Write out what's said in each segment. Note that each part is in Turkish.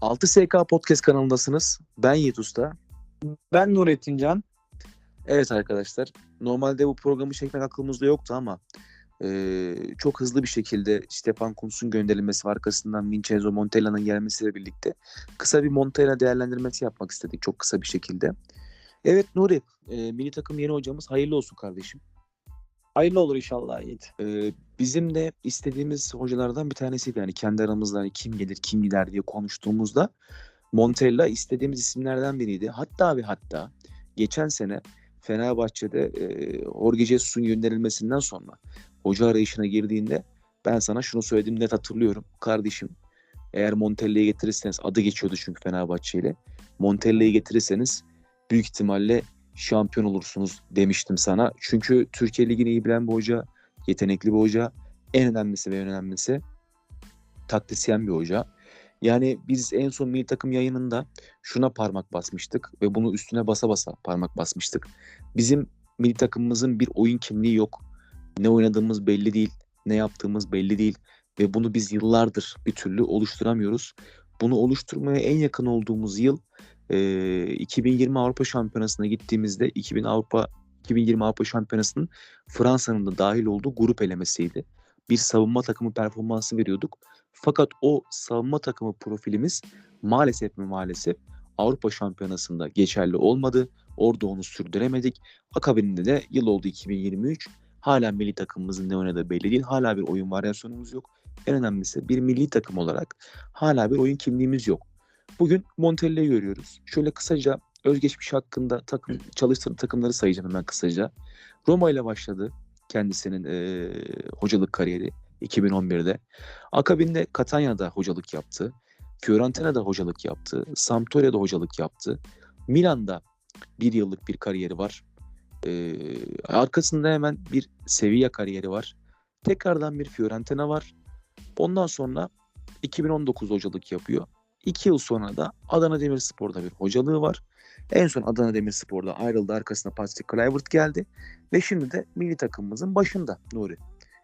6SK Podcast kanalındasınız. Ben Yiğit Usta. Ben Nurettin Can. Evet arkadaşlar. Normalde bu programı çekmek aklımızda yoktu ama e, çok hızlı bir şekilde Stefan Kuntz'un gönderilmesi ve arkasından Vincenzo Montella'nın gelmesiyle birlikte kısa bir Montella değerlendirmesi yapmak istedik çok kısa bir şekilde. Evet Nuri, e, milli takım yeni hocamız hayırlı olsun kardeşim. Hayırlı olur inşallah Yiğit. E, bizim de istediğimiz hocalardan bir tanesiydi. Yani kendi aramızda hani kim gelir kim gider diye konuştuğumuzda Montella istediğimiz isimlerden biriydi. Hatta ve hatta geçen sene Fenerbahçe'de e, Jorge Jesus'un gönderilmesinden sonra hoca arayışına girdiğinde ben sana şunu söyledim net hatırlıyorum. Kardeşim eğer Montella'yı getirirseniz adı geçiyordu çünkü Fenerbahçe ile. Montella'yı getirirseniz büyük ihtimalle şampiyon olursunuz demiştim sana. Çünkü Türkiye Ligi'ni iyi bilen bir hoca, yetenekli bir hoca. En önemlisi ve en önemlisi taktisyen bir hoca. Yani biz en son milli takım yayınında şuna parmak basmıştık ve bunu üstüne basa basa parmak basmıştık. Bizim milli takımımızın bir oyun kimliği yok. Ne oynadığımız belli değil, ne yaptığımız belli değil ve bunu biz yıllardır bir türlü oluşturamıyoruz. Bunu oluşturmaya en yakın olduğumuz yıl e, 2020 Avrupa Şampiyonası'na gittiğimizde 2000 Avrupa 2020 Avrupa Şampiyonası'nın Fransa'nın da dahil olduğu grup elemesiydi. Bir savunma takımı performansı veriyorduk. Fakat o savunma takımı profilimiz maalesef mi maalesef Avrupa Şampiyonası'nda geçerli olmadı. Orada onu sürdüremedik. Akabinde de yıl oldu 2023. Hala milli takımımızın ne oynadığı belli değil. Hala bir oyun varyasyonumuz yok. En önemlisi bir milli takım olarak hala bir oyun kimliğimiz yok. Bugün Montella'yı görüyoruz. Şöyle kısaca özgeçmiş hakkında takım çalıştığı takımları sayacağım hemen kısaca. Roma ile başladı kendisinin e, hocalık kariyeri 2011'de. Akabinde Catania'da hocalık yaptı. Fiorentina'da hocalık yaptı. Sampdoria'da hocalık yaptı. Milan'da bir yıllık bir kariyeri var. Ee, arkasında hemen bir Sevilla kariyeri var. Tekrardan bir Fiorentina var. Ondan sonra 2019 hocalık yapıyor. İki yıl sonra da Adana Demirspor'da bir hocalığı var. En son Adana Demirspor'da ayrıldı. Arkasına Patrick Kluivert geldi. Ve şimdi de milli takımımızın başında Nuri.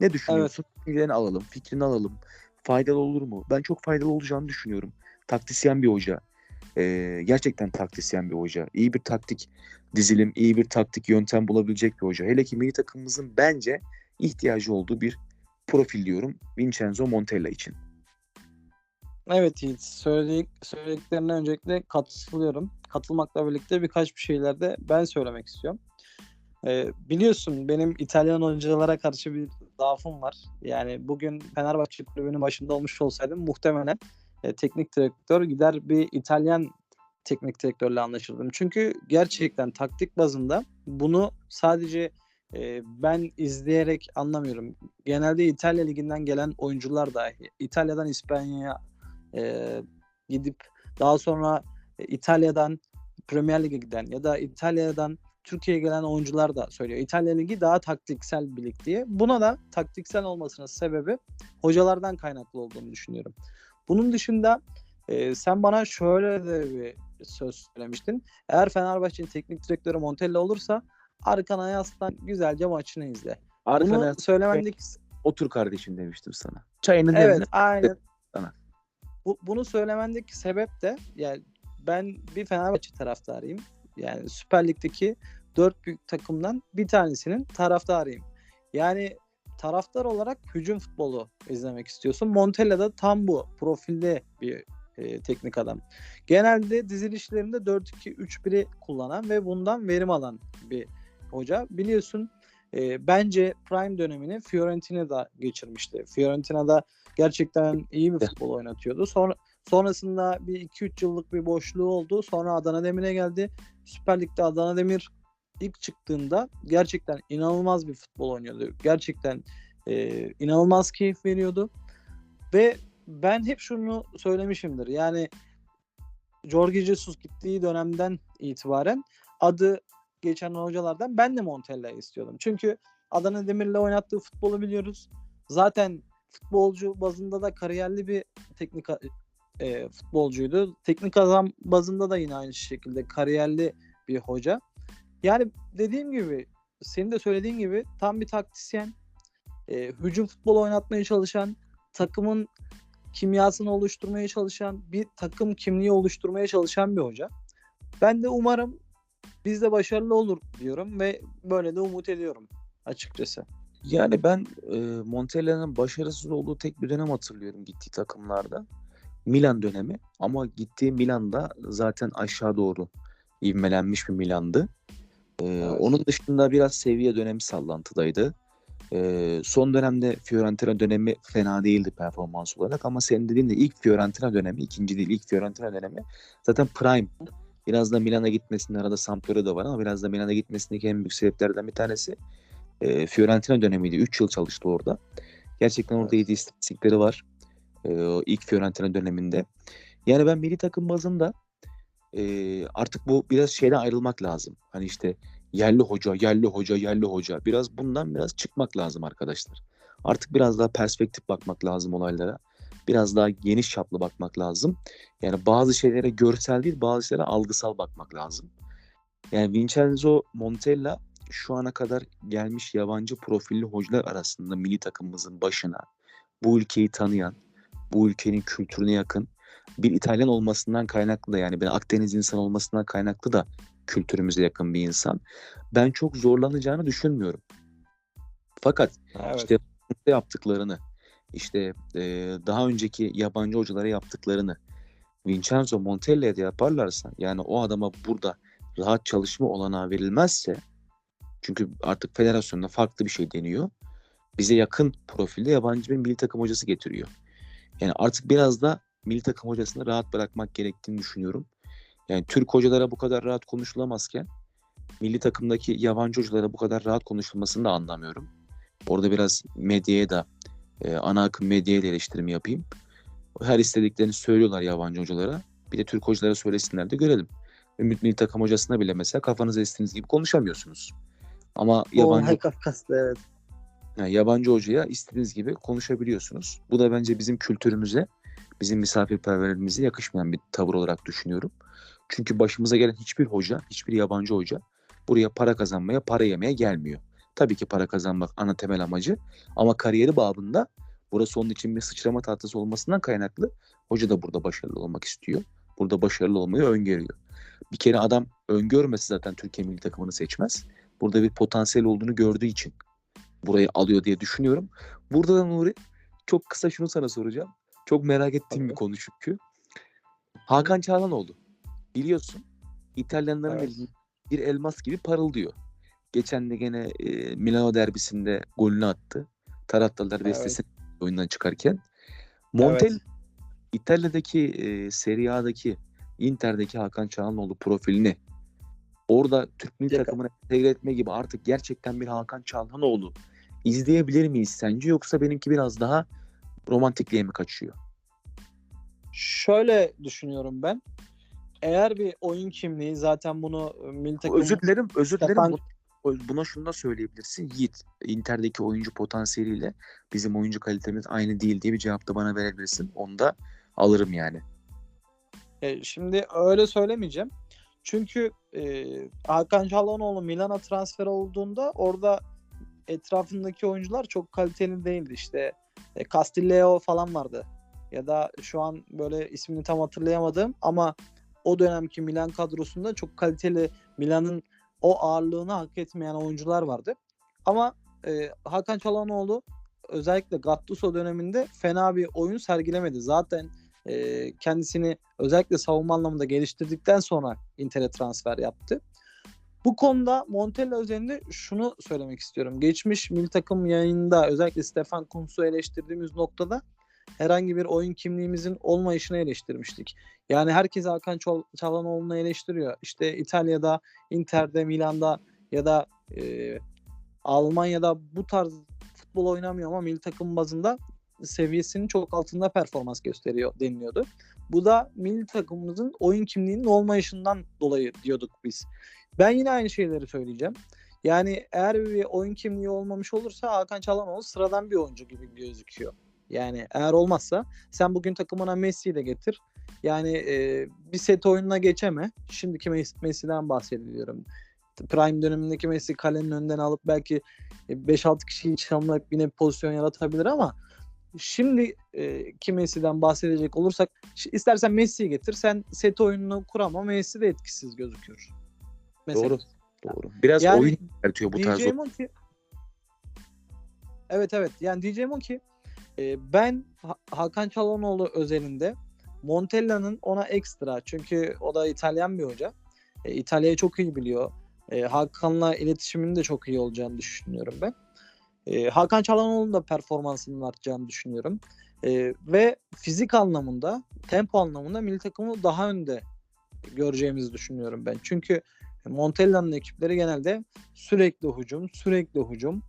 Ne düşünüyorsun? Evet. Fikrini alalım, fikrini alalım. Faydalı olur mu? Ben çok faydalı olacağını düşünüyorum. Taktisyen bir hoca. Ee, gerçekten taktisyen bir hoca. İyi bir taktik dizilim, iyi bir taktik yöntem bulabilecek bir hoca. Hele ki milli takımımızın bence ihtiyacı olduğu bir profil diyorum Vincenzo Montella için. Evet Yiğit. Söyledik, söylediklerine öncelikle katılıyorum. Katılmakla birlikte birkaç bir şeyler de ben söylemek istiyorum. Ee, biliyorsun benim İtalyan oyunculara karşı bir zaafım var. Yani bugün Fenerbahçe kulübünün başında olmuş olsaydım muhtemelen e, teknik direktör gider bir İtalyan teknik direktörle anlaşırdım. Çünkü gerçekten taktik bazında bunu sadece e, ben izleyerek anlamıyorum. Genelde İtalya liginden gelen oyuncular dahi İtalya'dan İspanya'ya e, gidip daha sonra e, İtalya'dan Premier Lig'e giden ya da İtalya'dan Türkiye'ye gelen oyuncular da söylüyor. İtalya Ligi daha taktiksel bir lig diye. Buna da taktiksel olmasının sebebi hocalardan kaynaklı olduğunu düşünüyorum. Bunun dışında e, sen bana şöyle de bir söz söylemiştin. Eğer Fenerbahçe'nin teknik direktörü Montella olursa arkana yaslan güzelce maçını izle. Arkana Bunu. Otur kardeşim demiştim sana. Çayını demle. Evet aynen. Sana. Bu, bunu söylemendeki sebep de yani ben bir Fenerbahçe taraftarıyım yani Süper Lig'deki dört büyük takımdan bir tanesinin taraftarıyım. Yani taraftar olarak hücum futbolu izlemek istiyorsun. Montella da tam bu profilde bir e, teknik adam. Genelde dizilişlerinde 4-2-3-1'i kullanan ve bundan verim alan bir hoca. Biliyorsun e, bence prime dönemini Fiorentina'da geçirmişti. Fiorentina'da gerçekten iyi bir futbol oynatıyordu. Sonra sonrasında bir 2-3 yıllık bir boşluğu oldu. Sonra Adana Demir'e geldi. Süper Lig'de Adana Demir ilk çıktığında gerçekten inanılmaz bir futbol oynuyordu. Gerçekten e, inanılmaz keyif veriyordu. Ve ben hep şunu söylemişimdir. Yani Jorge Jesus gittiği dönemden itibaren adı geçen hocalardan ben de Montella'yı istiyordum. Çünkü Adana Demir'le oynattığı futbolu biliyoruz. Zaten futbolcu bazında da kariyerli bir teknik e, futbolcuydu. Teknik adam bazında da yine aynı şekilde kariyerli bir hoca. Yani dediğim gibi senin de söylediğin gibi tam bir taktisyen. E, hücum futbolu oynatmaya çalışan takımın kimyasını oluşturmaya çalışan, bir takım kimliği oluşturmaya çalışan bir hoca. Ben de umarım biz de başarılı olur diyorum ve böyle de umut ediyorum açıkçası. Yani ben e, Montella'nın başarısız olduğu tek bir dönem hatırlıyorum gittiği takımlarda. Milan dönemi ama gittiği Milan'da zaten aşağı doğru ivmelenmiş bir Milan'dı. Ee, Evet. Onun dışında biraz seviye dönemi sallantıdaydı. Ee, son dönemde Fiorentina dönemi fena değildi performans olarak ama senin dediğin de ilk Fiorentina dönemi, ikinci değil ilk Fiorentina dönemi zaten prime. Biraz da Milan'a gitmesinin arada Sampdoria da var ama biraz da Milan'a gitmesindeki en büyük sebeplerden bir tanesi e, Fiorentina dönemiydi. 3 yıl çalıştı orada. Gerçekten orada iyi istatistikleri var. E, ilk Fiorentina döneminde. Yani ben milli takım bazında e, artık bu biraz şeyden ayrılmak lazım. Hani işte yerli hoca, yerli hoca, yerli hoca. Biraz bundan biraz çıkmak lazım arkadaşlar. Artık biraz daha perspektif bakmak lazım olaylara. Biraz daha geniş çaplı bakmak lazım. Yani bazı şeylere görsel değil, bazı şeylere algısal bakmak lazım. Yani Vincenzo Montella şu ana kadar gelmiş yabancı profilli hocalar arasında milli takımımızın başına bu ülkeyi tanıyan, bu ülkenin kültürüne yakın bir İtalyan olmasından kaynaklı da yani ben Akdeniz insan olmasından kaynaklı da kültürümüze yakın bir insan. Ben çok zorlanacağını düşünmüyorum. Fakat Evet. işte yaptıklarını, işte e, daha önceki yabancı hocalara yaptıklarını Vincenzo Montella'ya da yaparlarsa yani o adama burada rahat çalışma olanağı verilmezse çünkü artık federasyonda farklı bir şey deniyor. Bize yakın profilde yabancı bir milli takım hocası getiriyor. Yani artık biraz da milli takım hocasını rahat bırakmak gerektiğini düşünüyorum. Yani Türk hocalara bu kadar rahat konuşulamazken milli takımdaki yabancı hocalara bu kadar rahat konuşulmasını da anlamıyorum. Orada biraz medyaya da e, ana akım medyaya da eleştirimi yapayım. Her istediklerini söylüyorlar yabancı hocalara. Bir de Türk hocalara söylesinler de görelim. Ümit milli takım hocasına bile mesela kafanız estiğiniz gibi konuşamıyorsunuz. Ama yabancı Yabancı... Kafkas'ta evet. yani yabancı hocaya istediğiniz gibi konuşabiliyorsunuz. Bu da bence bizim kültürümüze, bizim misafirperverliğimize yakışmayan bir tavır olarak düşünüyorum. Çünkü başımıza gelen hiçbir hoca, hiçbir yabancı hoca buraya para kazanmaya, para yemeye gelmiyor. Tabii ki para kazanmak ana temel amacı ama kariyeri babında burası onun için bir sıçrama tahtası olmasından kaynaklı hoca da burada başarılı olmak istiyor. Burada başarılı olmayı öngörüyor. Bir kere adam öngörmesi zaten Türkiye milli takımını seçmez. Burada bir potansiyel olduğunu gördüğü için burayı alıyor diye düşünüyorum. Burada da Nuri çok kısa şunu sana soracağım. Çok merak ettiğim Tabii. bir konu çünkü. Hakan Çağlanoğlu. Biliyorsun İtalyanların Evet. elinde bir elmas gibi parıldıyor. Geçen de gene e, Milano derbisinde golünü attı. Taraftarlar Evet. destesini oyundan çıkarken. Montella Evet. İtalya'daki e, Serie A'daki Inter'deki Hakan Çalhanoğlu profilini orada Türk milli takımına entegre etme gibi artık gerçekten bir Hakan Çalhanoğlu izleyebilir miyiz sence yoksa benimki biraz daha romantikliğe mi kaçıyor? Şöyle düşünüyorum ben. Eğer bir oyun kimliği zaten bunu e, milli takım Özür dilerim, özür dilerim. yapan- Buna şunu da söyleyebilirsin. Yiğit, Inter'deki oyuncu potansiyeliyle bizim oyuncu kalitemiz aynı değil diye bir cevap da bana verebilirsin. Onu da alırım yani. E, şimdi öyle söylemeyeceğim. Çünkü e, Hakan Çalhanoğlu Milan'a transfer olduğunda orada etrafındaki oyuncular çok kaliteli değildi. İşte e, Castillejo falan vardı. Ya da şu an böyle ismini tam hatırlayamadım ama o dönemki Milan kadrosunda çok kaliteli Milan'ın o ağırlığını hak etmeyen oyuncular vardı. Ama e, Hakan Çalhanoğlu özellikle Gattuso döneminde fena bir oyun sergilemedi. Zaten e, kendisini özellikle savunma anlamında geliştirdikten sonra Inter'e transfer yaptı. Bu konuda Montella üzerinde şunu söylemek istiyorum. Geçmiş milli takım yayında özellikle Stefan Kuntz'u eleştirdiğimiz noktada herhangi bir oyun kimliğimizin olmayışını eleştirmiştik. Yani herkes Hakan Çol- Çalhanoğlu'nu eleştiriyor. İşte İtalya'da, Inter'de, Milan'da ya da e, Almanya'da bu tarz futbol oynamıyor ama milli takım bazında seviyesinin çok altında performans gösteriyor deniliyordu. Bu da milli takımımızın oyun kimliğinin olmayışından dolayı diyorduk biz. Ben yine aynı şeyleri söyleyeceğim. Yani eğer bir oyun kimliği olmamış olursa Hakan Çalhanoğlu sıradan bir oyuncu gibi gözüküyor. Yani eğer olmazsa sen bugün takımına Messi'yi de getir. Yani e, bir set oyununa geçeme. Şimdiki Messi- Messi'den bahsediyorum. Prime dönemindeki Messi kalenin önünden alıp belki 5-6 kişiyi çalmak yine pozisyon yaratabilir ama Şimdi e, ki Messi'den bahsedecek olursak istersen Messi'yi getir. Sen set oyununu kur ama Messi de etkisiz gözüküyor. Mesela. Doğru. Doğru. Biraz Yani oyun yaratıyor bu tarz. ki Evet evet. Yani diyeceğim o ki e, ben Ha- Hakan Çalhanoğlu özelinde Montella'nın ona ekstra çünkü o da İtalyan bir hoca. E, İtalya'yı çok iyi biliyor. E, Hakan'la iletişiminin de çok iyi olacağını düşünüyorum ben. E, Hakan Çalhanoğlu'nun da performansının artacağını düşünüyorum. E, ve fizik anlamında, tempo anlamında milli takımı daha önde göreceğimizi düşünüyorum ben. Çünkü Montella'nın ekipleri genelde sürekli hücum, sürekli hücum.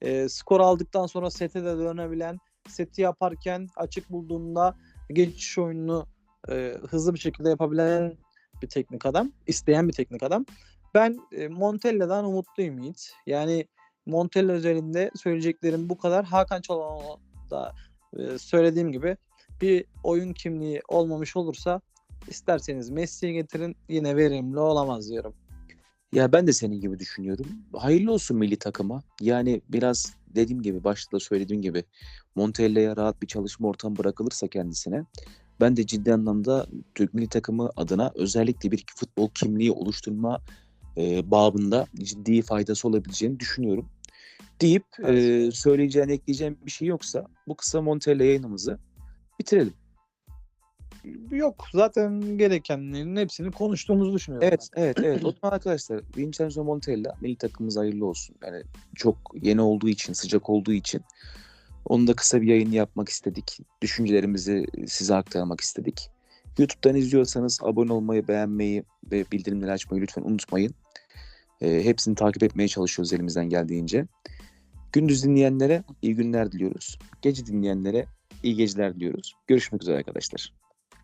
E, skor aldıktan sonra sete de dönebilen, seti yaparken açık bulduğunda geçiş oyununu e, hızlı bir şekilde yapabilen bir teknik adam, isteyen bir teknik adam. Ben e, Montella'dan umutluyum Yiğit. Yani Montella özelinde söyleyeceklerim bu kadar. Hakan Çalhanoğlu da e, söylediğim gibi bir oyun kimliği olmamış olursa isterseniz Messi'yi getirin yine verimli olamaz diyorum. Ya ben de senin gibi düşünüyorum. Hayırlı olsun milli takıma. Yani biraz dediğim gibi başta da söylediğim gibi Montella'ya rahat bir çalışma ortamı bırakılırsa kendisine ben de ciddi anlamda Türk milli takımı adına özellikle bir futbol kimliği oluşturma e, babında ciddi faydası olabileceğini düşünüyorum. Deyip e, söyleyeceğin, ekleyeceğim bir şey yoksa bu kısa Montella yayınımızı bitirelim. Yok zaten gerekenlerin hepsini konuştuğumuzu düşünüyorum. Evet, evet, evet. O zaman arkadaşlar Vincenzo Montella milli takımımız hayırlı olsun. Yani çok yeni olduğu için, sıcak olduğu için onu da kısa bir yayın yapmak istedik. Düşüncelerimizi size aktarmak istedik. YouTube'dan izliyorsanız abone olmayı, beğenmeyi ve bildirimleri açmayı lütfen unutmayın. Ee, hepsini takip etmeye çalışıyoruz elimizden geldiğince. Gündüz dinleyenlere iyi günler diliyoruz. Gece dinleyenlere iyi geceler diliyoruz. Görüşmek üzere arkadaşlar.